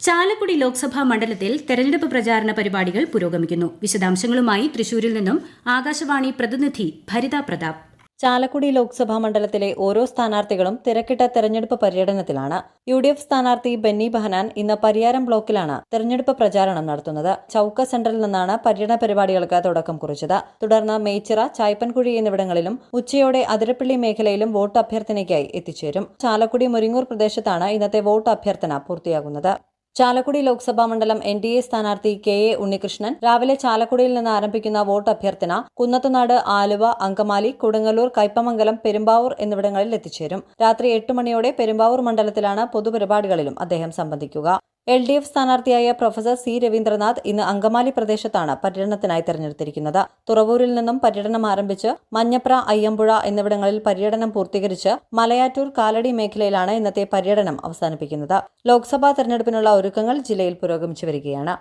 ചാലക്കുടി ലോക്സഭാ മണ്ഡലത്തിൽ തെരഞ്ഞെടുപ്പ് പ്രചാരണ പരിപാടികൾ പുരോഗമിക്കുന്നു. വിശദാംശങ്ങളുമായി തൃശൂരിൽ നിന്നും ആകാശവാണി പ്രതിനിധി ഭരിത പ്രതാപ്. ചാലക്കുടി ലോക്സഭാ മണ്ഡലത്തിലെ ഓരോ സ്ഥാനാർത്ഥികളും തിരക്കിട്ട തെരഞ്ഞെടുപ്പ് പര്യടനത്തിലാണ്. യു ഡി എഫ് സ്ഥാനാർത്ഥി ബെന്നി ബഹനാൻ ഇന്ന് പരിയാരം ബ്ലോക്കിലാണ് തെരഞ്ഞെടുപ്പ് പ്രചാരണം നടത്തുന്നത്. ചൌക്ക സെന്ററിൽ നിന്നാണ് പര്യടന പരിപാടികൾക്ക് തുടക്കം കുറിച്ചത്. തുടർന്ന് മേച്ചിറ ചായ്പൻകുഴി എന്നിവിടങ്ങളിലും ഉച്ചയോടെ അതിരപ്പള്ളി മേഖലയിലും വോട്ട് അഭ്യർത്ഥനയ്ക്കായി എത്തിച്ചേരും. ചാലക്കുടി മുരിങ്ങൂർ പ്രദേശത്താണ് ഇന്നത്തെ വോട്ട് അഭ്യർത്ഥന പൂർത്തിയാകുന്നത്. ചാലക്കുടി ലോക്സഭാ മണ്ഡലം എൻ ഡി എ സ്ഥാനാർത്ഥി കെ എ ഉണ്ണികൃഷ്ണൻ രാവിലെ ചാലക്കുടിയിൽ നിന്ന് ആരംഭിക്കുന്ന വോട്ട് അഭ്യർത്ഥന കുന്നത്തുനാട് ആലുവ അങ്കമാലി കൊടുങ്ങല്ലൂർ കൈപ്പമംഗലം പെരുമ്പാവൂർ എന്നിവിടങ്ങളിൽ എത്തിച്ചേരും. രാത്രി എട്ട് മണിയോടെ പെരുമ്പാവൂർ മണ്ഡലത്തിലാണ് പൊതുപരിപാടികളിലും അദ്ദേഹം സംബന്ധിക്കുക. എൽ ഡി എഫ് സ്ഥാനാർത്ഥിയായ പ്രൊഫസർ സി രവീന്ദ്രനാഥ് ഇന്ന് അങ്കമാലി പ്രദേശത്താണ് പര്യടനത്തിനായി തെരഞ്ഞെടുത്തിരിക്കുന്നത്. തുറവൂരിൽ നിന്നും പര്യടനം ആരംഭിച്ച് മഞ്ഞപ്ര അയ്യമ്പുഴ എന്നിവിടങ്ങളിൽ പര്യടനം പൂർത്തീകരിച്ച് മലയാറ്റൂർ കാലടി മേഖലയിലാണ് ഇന്നത്തെ പര്യടനം അവസാനിപ്പിക്കുന്നത്. ലോക്സഭാ തെരഞ്ഞെടുപ്പിനുള്ള ഒരുക്കങ്ങൾ ജില്ലയിൽ പുരോഗമിച്ചു വരികയാണ്.